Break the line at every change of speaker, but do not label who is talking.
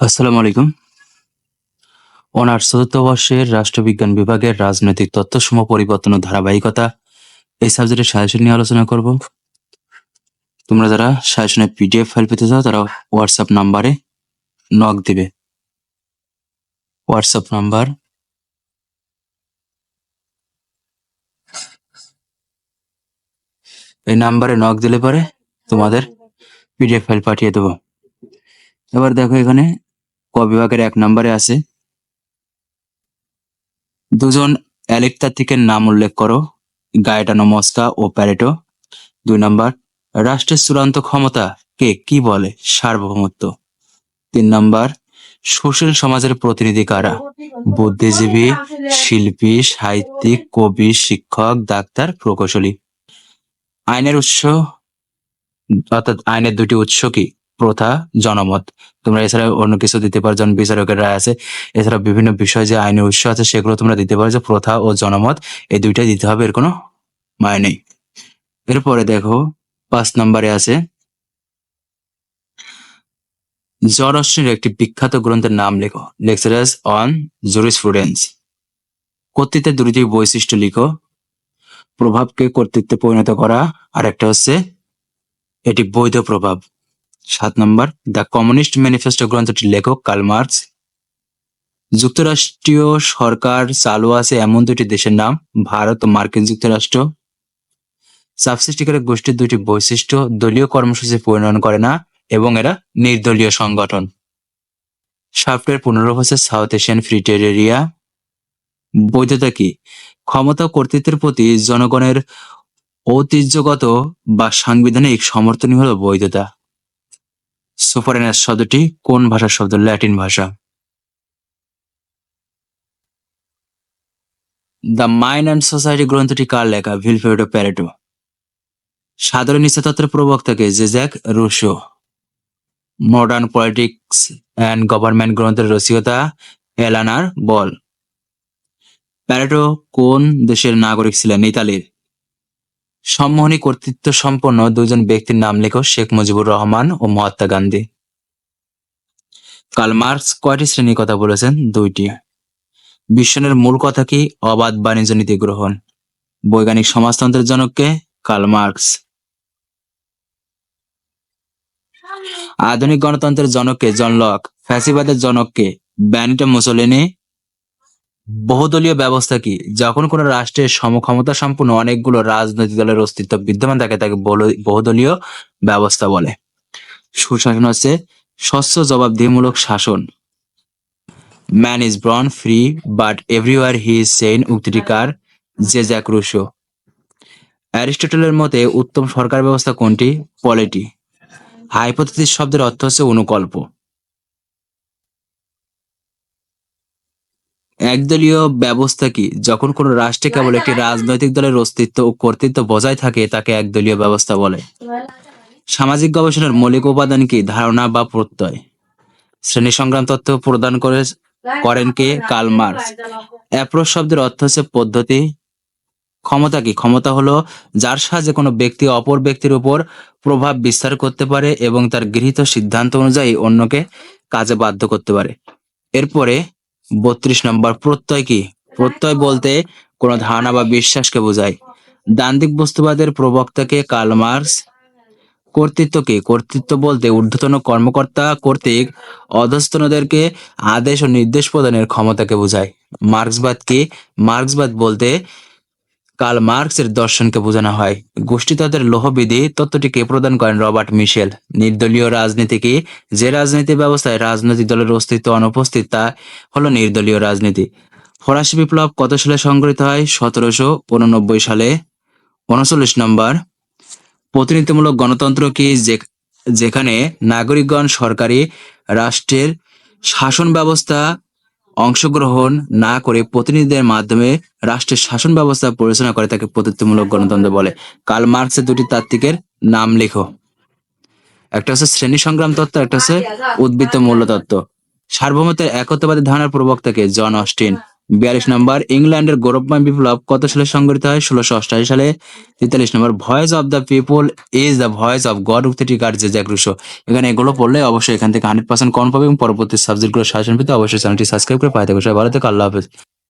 আসসালামু আলাইকুম। অনার্স চতুর্থ বর্ষের রাষ্ট্রবিজ্ঞান বিভাগের রাজনৈতিক তথ্যসমূহ পরিবর্তন ও ধারাবাহিকতা এই সাবজেক্টের সাজেশন নিয়ে আলোচনা করব। তোমরা যারা সাজেশনের পিডিএফ ফাইল পেতে চাও, তারা হোয়াটসঅ্যাপ নাম্বারে নক দিবে। হোয়াটসঅ্যাপ নাম্বার এই নাম্বারে নক দিলে পরে তোমাদের পিডিএফ ফাইল পাঠিয়ে দেবো। এবার দেখো এখানে ক বিভাগের এক নম্বরে আছে। দুজন অ্যালেকতাত্ত্বিকের নাম উল্লেখ করো, গায়েটানো মস্কা ও প্যারেটো। দুই নম্বর, রাষ্ট্রের চূড়ান্ত ক্ষমতা কে কি বলে? সার্বভৌমত্ব। তিন নম্বর, সুশীল সমাজের প্রতিনিধি কারা? বুদ্ধিজীবী, শিল্পী, সাহিত্যিক, কবি, শিক্ষক, ডাক্তার, প্রকৌশলী। আইনের উৎস, অর্থাৎ আইনের দুটি উৎস কি? প্রথা, জনমত। তোমরা এছাড়া অন্য কিছু দিতে পারো, যেমন বিচারকের রায় আছে। এছাড়া বিভিন্ন বিষয় যে আইনের উৎস আছে, সেগুলো তোমরা দিতে পারো, যে প্রথা ও জনমত, এই দুইটাই দিতে হবে, এর কোনো মানে নেই। এরপরে দেখো, পাঁচ নম্বরে আছে জরশ্রীর একটি বিখ্যাত গ্রন্থের নাম লেখো। লেকচারার্স অন জুরিসপ্রুডেন্স কর্তৃত্বের দুটি বৈশিষ্ট্য লিখো। প্রভাবকে কর্তৃত্বে পরিণত করা আর একটা হচ্ছে, এটি বৈধ প্রভাব। সাত নম্বর, দ্য কমিউনিস্ট ম্যানিফেস্টো গ্রন্থটির লেখক কার্ল মার্কস। যুক্তরাষ্ট্রীয় সরকার চালু আছে এমন দুটি দেশের নাম, ভারত ও মার্কিন যুক্তরাষ্ট্র। সাবসিস্টিকারের গোষ্ঠীর দুটি বৈশিষ্ট্য, দলীয় কর্মসূচি পরিণয়ন করে না এবং এরা নির্দলীয় সংগঠন। সাফটওয়্যার পুনরূপ হচ্ছে South Asian free trade area বৈধতা কি? ক্ষমতা কর্তৃত্বের প্রতি জনগণের ঐতিহ্যগত বা সাংবিধানিক সমর্থনই হলো বৈধতা। সুপারেনাস শব্দটি কোন ভাষার শব্দ? ল্যাটিন ভাষা। দ্য মাইন্ড অ্যান্ড সোসাইটি গ্রন্থটি কার লেখা? Vilfredo Pareto. সাধারণ ইচ্ছাতত্ত্বের প্রবক্তাকে জেজ্যাক Rousseau. Modern politics and government গ্রন্থের রসিকতা এলানার বল। প্যারেটো কোন দেশের নাগরিক ছিলেন? ইতালির। সম্মোহনী কর্তৃত্ব সম্পন্ন দুজন ব্যক্তির নাম লেখো শেখ মুজিবুর রহমান ও মহাত্মা গান্ধী। কার্ল মার্কস কয়টি শ্রেণির কথা বলেছেন? দুইটি। বিশ্বের মূল কথা কি? অবাধ বাণিজ্য নীতি গ্রহণ। বৈজ্ঞানিক সমাজতন্ত্রের জনককে কার্ল মার্কস। আধুনিক গণতন্ত্রের জনককে জন লক। ফ্যাসিবাদের জনককে ব্যানিটা মুসোলিনি বহুদলীয় ব্যবস্থা কি? যখন কোনো রাষ্ট্রের সমক্ষমতা সম্পন্ন অনেকগুলো রাজনৈতিক দলের অস্তিত্ব বিদ্যমান থাকে, তাকে বহুদলীয় ব্যবস্থা বলে। সুশাসন হচ্ছে স্বচ্ছ জবাবদিহিমূলক শাসন। Man is born free but everywhere he is chained উক্তিটি কার যে জ্যাক রুশো। অ্যারিস্টটলের মতে, উত্তম সরকার ব্যবস্থা কোনটি? পলিটি। হাইপোথেসিস শব্দের অর্থ হচ্ছে অনুকল্প। একদলীয় ব্যবস্থা কি? যখন কোনো রাষ্ট্রে কেবল একটি রাজনৈতিক দলের অস্তিত্ব ও কর্তৃত্ব বজায় থাকে তাকে একদলীয় ব্যবস্থা বলে। সামাজিক গবেষণার মৌলিক উপাদান কি? ধারণা বা প্রত্যয়? শ্রেণি সংগ্রাম তথ্য প্রদান করে করেন কে? Karl Marx. অ্যাপ্রোচ শব্দের অর্থ হচ্ছে পদ্ধতি। ক্ষমতা কি? ক্ষমতা হলো যার সাহায্যে কোনো ব্যক্তি অপর ব্যক্তির উপর প্রভাব বিস্তার করতে পারে এবং তার গৃহীত সিদ্ধান্ত অনুযায়ী অন্যকে কাজে বাধ্য করতে পারে। এরপরে বত্রিশ নম্বর, প্রত্যয় কি? প্রত্যয় বলতে কোনো ধারণা বা বিশ্বাসকে বোঝায়। দান্দিক বস্তুবাদের প্রবক্তাকে কার্ল মার্কস। কর্তৃত্ব কি? কর্তৃত্ব বলতে ঊর্ধ্বতন কর্মকর্তা কর্তৃক অধস্তনদেরকে আদেশ ও নির্দেশ প্রদানের ক্ষমতাকে বোঝায়। মার্ক্সবাদ কি? মার্ক্সবাদ বলতে কার্ল মার্কসের দর্শনকে বোঝানো হয়। গোষ্ঠীতত্ত্বের লৌহবিধি তত্ত্বটিকে প্রদান করেন রবার্ট মিশেল। নির্দলীয় রাজনীতি কি যে রাজনীতি ব্যবস্থায় রাজনৈতিক দলের অস্তিত্ব অনুপস্থিত, তা হলো নির্দলীয় রাজনীতি। ফরাসি বিপ্লব কত সালে সংঘটিত হয়? সতেরোশো উননব্বই সালে। উনচল্লিশ নম্বর। প্রতিনিধিত্বমূলক গণতন্ত্র কি যেখানে নাগরিকগণ সরকারি রাষ্ট্রের শাসন ব্যবস্থা অংশগ্রহণ না করে প্রতিনিধিদের মাধ্যমে রাষ্ট্রের শাসন ব্যবস্থা পরিচালনা করে তাকে প্রতিত্বমূলক গণতন্ত্র বলে। কাল মার্কসের দুটি তাত্ত্বিকের নাম লেখো। একটা হচ্ছে শ্রেণি সংগ্রাম তত্ত্ব, একটা হচ্ছে উদ্বৃত্ত মূল্য তত্ত্ব। সার্বভৌমত্বের একত্ববাদী ধারণার প্রবক্তাকে জন অস্টিন বিয়াল্লিশ নম্বর, ইংল্যান্ডের গৌরবময় বিপ্লব কত সালে সংগঠিত হয়? ষোলোশো অষ্টাশি সালে। তেতাল্লিশ নম্বর, voice of the people is the voice of God উক্তিটি কার যে জ্যাক রুশো এখানে এগুলো পড়লে অবশ্যই এখান থেকে হান্ড্রেড পার্সেন্ট কম পাবে এবং পরবর্তী সাবজেক্টগুলো সাজেশন পেতে অবশ্যই চ্যানেলটি সাবস্ক্রাইব করে পাই থাকবে সবাই ভালো থেকে, আল্লাহ হাফেজ।